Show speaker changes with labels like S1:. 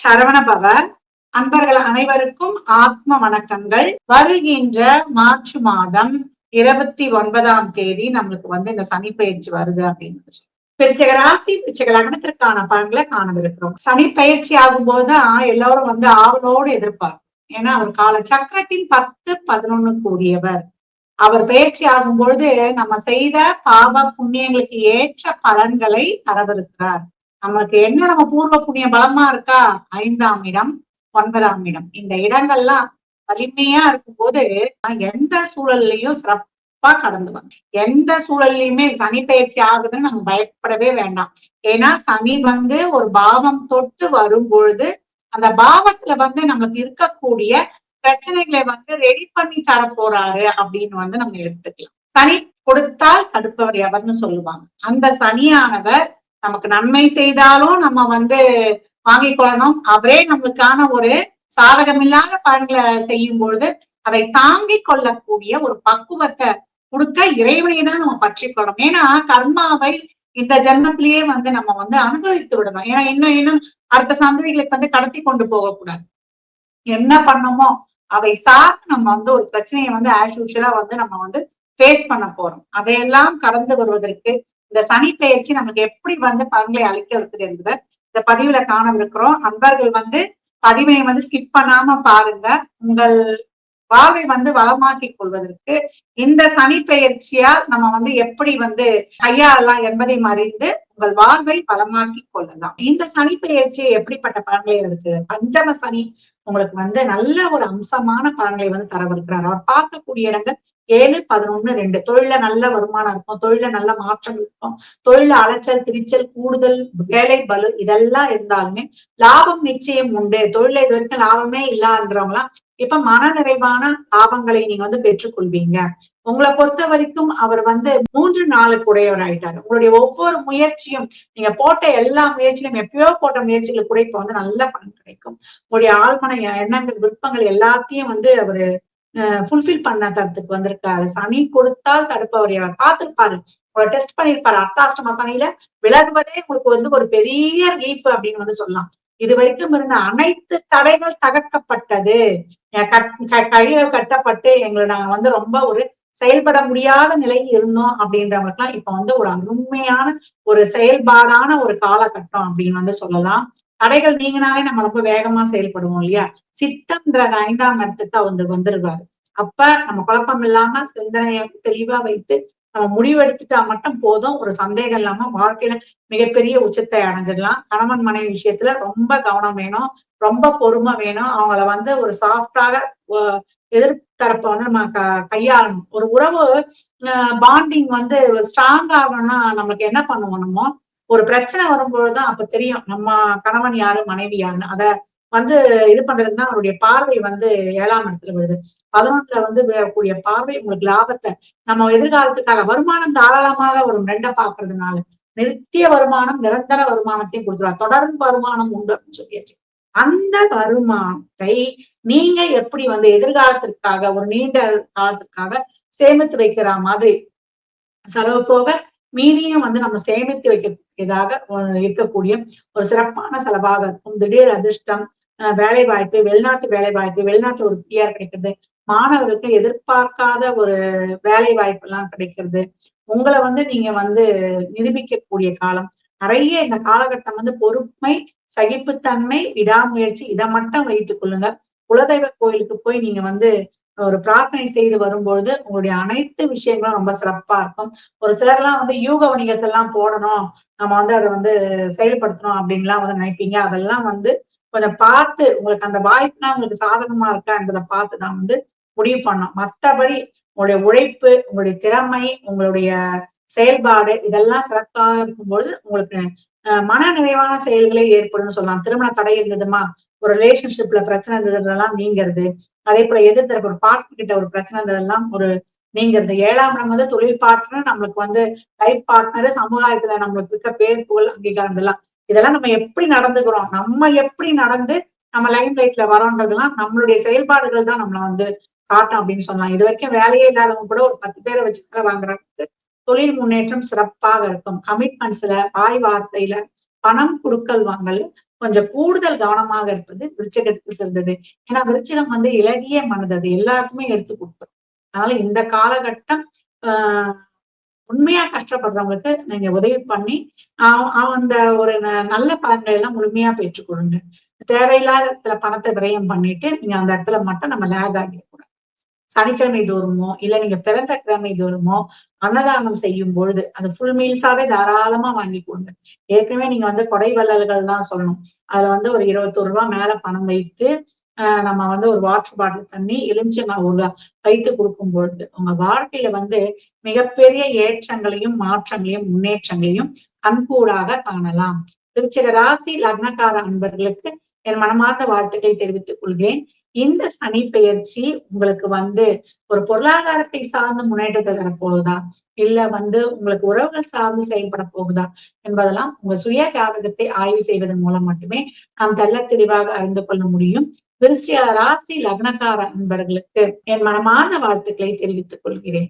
S1: Saravana power. அன்பர்கள் அனைவருக்கும் ஆத்ம வணக்கங்கள். வருகின்ற மார்ச் மாதம் இருபத்தி ஒன்பதாம் தேதி நம்மளுக்கு வந்து இந்த சனி பயிற்சி வருது அப்படின்னு பிரிச்சக ராசி பிரிச்சக லக்னத்திற்கான பலன்களை காணவிருக்கிறோம். சனி பயிற்சி ஆகும் போதுதான் எல்லாரும் வந்து ஆவலோடு எதிர்ப்பார் ஏன்னா அவர் கால சக்கரத்தின் பத்து பதினொன்னு கூடியவர். அவர் பயிற்சி ஆகும் பொழுது நம்ம செய்த பாவ புண்ணியங்களுக்கு ஏற்ற பலன்களை தரவிருக்கிறார். நமக்கு என்ன? நம்ம பூர்வ புண்ணிய பலமா இருக்கா? ஐந்தாம் இடம் ஒன்பதாம் இடம். இந்த இடங்கள்லாம் வலிமையா இருக்கும்போது எந்த சூழல்லையும் சிறப்பா கடந்து வரும் எந்த சூழல்லையுமே சனி பயிற்சி ஆகுதுன்னு நம்ம பயப்படவே வேண்டாம். ஏன்னா சனி வந்து ஒரு பாவம் தொட்டு வரும் பொழுது அந்த பாவத்துல வந்து நமக்கு இருக்கக்கூடிய பிரச்சனைகளை வந்து ரெடி பண்ணி தர போறாரு அப்படின்னு வந்து நம்ம எடுத்துக்கலாம். சனி கொடுத்தால் தடுப்பவர் எவர்னு சொல்லுவாங்க. அந்த சனியானவர் நமக்கு நன்மை செய்தாலும் நம்ம வந்து வாங்கிக் கொள்ளணும் அவரே நம்மளுக்கான ஒரு சாதகமில்லாத பலன்களை செய்யும் பொழுது அதை தாங்கிக் கொள்ளக்கூடிய ஒரு பக்குவத்தை கொடுக்க இறைவனை தான் நம்ம பற்றிக்கொள்ளணும். ஏன்னா கர்மாவை இந்த ஜென்மத்திலேயே வந்து நம்ம வந்து அனுபவித்து விடணும். ஏன்னா இன்னும் இன்னும் அடுத்த சந்ததிகளுக்கு வந்து கடத்தி கொண்டு போகக்கூடாது. என்ன பண்ணமோ அதை சார்ந்து நம்ம வந்து ஒரு பிரச்சனையை வந்து ஆஸ் யூஷுவலா வந்து நம்ம வந்து ஃபேஸ் பண்ண போறோம். அதையெல்லாம் கடந்து வருவதற்கு இந்த சனி பயிற்சி நமக்கு எப்படி வந்து பலன்களை அளிக்க இருக்குது என்பதை இந்த பதிவுல காணவிருக்கிறோம். அன்பர்கள் வந்து பதிவினை வந்து ஸ்கிப் பண்ணாம பாருங்க. உங்கள் வாழ்வை வந்து வளமாக்கிக் கொள்வதற்கு இந்த சனி பெயர்ச்சியால் நம்ம வந்து எப்படி வந்து கையாளலாம் என்பதை மறிந்து உங்கள் வாழ்வை வளமாக்கி கொள்ளலாம். இந்த சனி பெயர்ச்சி எப்படிப்பட்ட பலன்களை இருக்கு? பஞ்சம சனி உங்களுக்கு வந்து நல்ல ஒரு அம்சமான பலன்களை வந்து தரவிருக்கிறார். அவர் பார்க்கக்கூடிய இடங்கள் ஏழு பதினொன்னு ரெண்டு. தொழில நல்ல வருமானம் இருக்கும். தொழில நல்ல மாற்றம் இருக்கும். தொழில அலைச்சல் திரிச்சல் கூடுதல் வேலை பலு இதெல்லாம் இருந்தாலுமே லாபம் நிச்சயம் உண்டு. தொழில இது வரைக்கும் லாபமே இல்லான்றவங்களாம் இப்ப மன நிறைவான லாபங்களை நீங்க வந்து பெற்றுக்கொள்வீங்க. உங்களை பொறுத்த வரைக்கும் அவர் வந்து மூன்று நாளுக்கு உடையவர் ஆயிட்டாரு. உங்களுடைய ஒவ்வொரு முயற்சியும் நீங்க போட்ட எல்லா முயற்சியிலும் எப்பயோ போட்ட முயற்சிகளுக்கு கூட இப்ப வந்து நல்ல பலன் கிடைக்கும். உங்களுடைய ஆழ்மன எண்ணங்கள் விருப்பங்கள் எல்லாத்தையும் வந்து அவரு ஃபுல்ஃபில் பண்ண தரத்துக்கு வந்திருக்காரு. சனி கொடுத்தால் தடுப்பவர் அவர் பார்த்திருப்பாரு. ஒரு டெஸ்ட் பண்ணிருப்பாரு. அர்த்தாஷ்டம சனியில விலகுவதே உங்களுக்கு வந்து ஒரு பெரிய ரிலீஃப் அப்படின்னு வந்து சொல்லலாம். இது வரைக்கும் இருந்த அனைத்து தடைகள் தகர்க்கப்பட்டது. கைகள் கட்டப்பட்டு எங்களை நாங்க வந்து ரொம்ப ஒரு செயல்பட முடியாத நிலையில் இருந்தோம் அப்படின்றவங்களுக்குலாம் இப்ப வந்து ஒரு அருமையான ஒரு செயல்பாடான ஒரு காலகட்டம் அப்படின்னு வந்து சொல்லலாம். தடைகள் நீங்கினாலே நம்ம ரொம்ப வேகமா செயல்படுவோம் இல்லையா? சித்தம்ன்றது ஐந்தாம் இடத்துக்கு அவர் வந்துருவாரு. அப்ப நம்ம குழப்பம் இல்லாம சிந்தனையை தெளிவா வைத்து நம்ம முடிவெடுத்துட்டா மட்டும் போதும். ஒரு சந்தேகம் இல்லாம வாழ்க்கையில மிகப்பெரிய உச்சத்தை அடைஞ்சிடலாம். கணவன் மனைவி விஷயத்துல ரொம்ப கவனம் வேணும். ரொம்ப பொறுமை வேணும். அவங்கள வந்து ஒரு சாஃப்டாக எதிர்த்தரப்ப வந்து நம்ம க கையாளணும். ஒரு உறவு பாண்டிங் வந்து ஸ்ட்ராங் ஆகணும்னா நம்மளுக்கு என்ன பண்ணுவோம் ஒரு பிரச்சனை வரும்பொழுதுதான் அப்ப தெரியும் நம்ம கணவன் யாரு மனைவி யாருன்னு. அத வந்து இது பண்றதுன்னா அவருடைய பார்வை வந்து ஏழாம் இடத்துல வருது. பதினொன்றுல வந்து விழக்கூடிய பார்வை உங்களுக்கு லாபத்தை நம்ம எதிர்காலத்துக்காக வருமானம் தாராளமாக ஒரு ரெண்ட பாக்குறதுனால நிறுத்திய வருமானம் நிரந்தர வருமானத்தையும் கொடுத்துருவாங்க தொடர்ந்து வருமானம் உண்டு அப்படின்னு சொல்லியாச்சு. அந்த வருமானத்தை நீங்க எப்படி வந்து எதிர்காலத்திற்காக ஒரு நீண்ட காலத்திற்காக சேமித்து வைக்கிற மாதிரி செலவு போக மீதியும் வந்து நம்ம சேமித்து வைக்கக்கூடியதாக இருக்கக்கூடிய ஒரு சிறப்பான செலவாக இருக்கும். திடீர் அதிர்ஷ்டம் வேலை வாய்ப்பு வெளிநாட்டு வேலை வாய்ப்பு வெளிநாட்டுல ஒரு பிஆர் கிடைக்கிறது மாணவர்களுக்கு எதிர்பார்க்காத ஒரு வேலை வாய்ப்பு எல்லாம் கிடைக்கிறது. உங்களை வந்து நீங்க வந்து நிரூபிக்கக்கூடிய காலம். நிறைய இந்த காலகட்டம் வந்து பொறுமை சகிப்புத்தன்மை விடாமுயற்சி இதை மட்டும் வைத்துக் கொள்ளுங்க. குலதெய்வ கோயிலுக்கு போய் நீங்க வந்து ஒரு பிரார்த்தனை செய்து வரும்பொழுது உங்களுடைய அனைத்து விஷயங்களும் ரொம்ப சிறப்பா இருக்கும். ஒரு சிலர்லாம் வந்து யூக வணிகத்தை எல்லாம் போடணும். நம்ம வந்து அதை வந்து செயல்படுத்தணும் அப்படின்லாம் வந்து நினைப்பீங்க. அதெல்லாம் வந்து கொஞ்சம் பார்த்து உங்களுக்கு அந்த வாய்ப்புனா உங்களுக்கு சாதகமா இருக்கா என்பதை பார்த்து தான் வந்து முடிவு பண்ணோம் மற்றபடி உங்களுடைய உழைப்பு உங்களுடைய திறமை உங்களுடைய செயல்பாடு இதெல்லாம் சிறப்பாக இருக்கும்பொழுது உங்களுக்கு மன நிறைவான செயல்களே ஏற்படும் சொல்லலாம். திருமண தடை இருந்ததுமா? ஒரு ரிலேஷன்ஷிப்ல பிரச்சனை இருந்ததுலாம் நீங்கிறது. அதே போல எதிர்த்தரப்பு ஒரு பார்ட்னர் கிட்ட ஒரு பிரச்சனை இருந்ததெல்லாம் ஒரு நீங்கிறது. ஏழாம் இடம் வந்து தொழில் பார்ட்னர் நம்மளுக்கு வந்து லைஃப் பார்ட்னர் சமுதாயத்துல நம்மளுக்கு இருக்க பேர் புகழ் அங்கீகாரம் இதெல்லாம். இதெல்லாம் நம்ம எப்படி நடந்துக்கிறோம்? நம்ம எப்படி நடந்து நம்ம லைஃப் லைட்ல வரோன்றதுலாம் நம்மளுடைய செயல்பாடுகள் தான் நம்மள வந்து காட்டும் அப்படின்னு சொல்லலாம். இது வரைக்கும் வேலையே இல்லாதவங்க கூட ஒரு பத்து பேரை வச்சு வேலை வாங்குறதுக்கு தொழில் முன்னேற்றம் சிறப்பாக இருக்கும். கமிட்மெண்ட்ஸ்ல வாய் வார்த்தையில பணம் கொடுக்கல் வாங்கல் கொஞ்சம் கூடுதல் கவனமாக இருப்பது விருச்சகத்துக்கு சிறந்தது. ஏன்னா விருச்சகம் வந்து இலகிய மனது. அது எல்லாருக்குமே எடுத்து கொடுப்பது அதனால இந்த காலகட்டம் ஆஹ் உண்மையா கஷ்டப்படுறவங்களுக்கு நீங்க உதவி பண்ணி அந்த ஒரு நல்ல பலன்களை எல்லாம் முழுமையா பெற்றுக்கொள்ளுங்க. தேவையில்லாத இடத்துல பணத்தை விரயம் பண்ணிட்டு நீங்க அந்த இடத்துல மட்டும் நம்ம லேக் ஆகிடக்கூடாது. சனிக்கிழமை தோறுமோ இல்ல நீங்க பிறந்த கிழமை தோறுமோ அன்னதானம் செய்யும் பொழுது அது ஃபுல் மீல்ஸாவே தாராளமா வாங்கி கொடுங்க. ஏற்கனவே நீங்க வந்து கொடை வள்ளல்கள் தான் சொல்லணும். அதுல வந்து ஒரு இருபத்தொரு ரூபா மேல பணம் வைத்து நம்ம வந்து ஒரு வாட்டர் பாட்டில் தண்ணி எலுமிச்சங்காய் ஊறுகாய் வைத்து கொடுக்கும் பொழுது உங்க வாழ்க்கையில வந்து மிகப்பெரிய ஏற்றங்களையும் மாற்றங்களையும் முன்னேற்றங்களையும் கண்கூடாக காணலாம். திருச்சிக ராசி லக்னக்கார அன்பர்களுக்கு என் மனமார்ந்த வாழ்த்துக்களை தெரிவித்துக் கொள்கிறேன். இந்த சனி பெயர்ச்சி உங்களுக்கு வந்து ஒரு பொருளாதாரத்தை சார்ந்த முன்னேற்றத்தை தரப்போகுதா? இல்ல வந்து உங்களுக்கு உறவுகள் சார்ந்து செயல்பட போகுதா? என்பதெல்லாம் உங்க சுய ஜாதகத்தை ஆய்வு செய்வதன் மூலம் மட்டுமே நாம் தெல்ல தெளிவாக அறிந்து கொள்ள முடியும். விருச்சிய ராசி லக்னக்கார அன்பர்களுக்கு என் மனமான வாழ்த்துக்களை தெரிவித்துக் கொள்கிறேன்.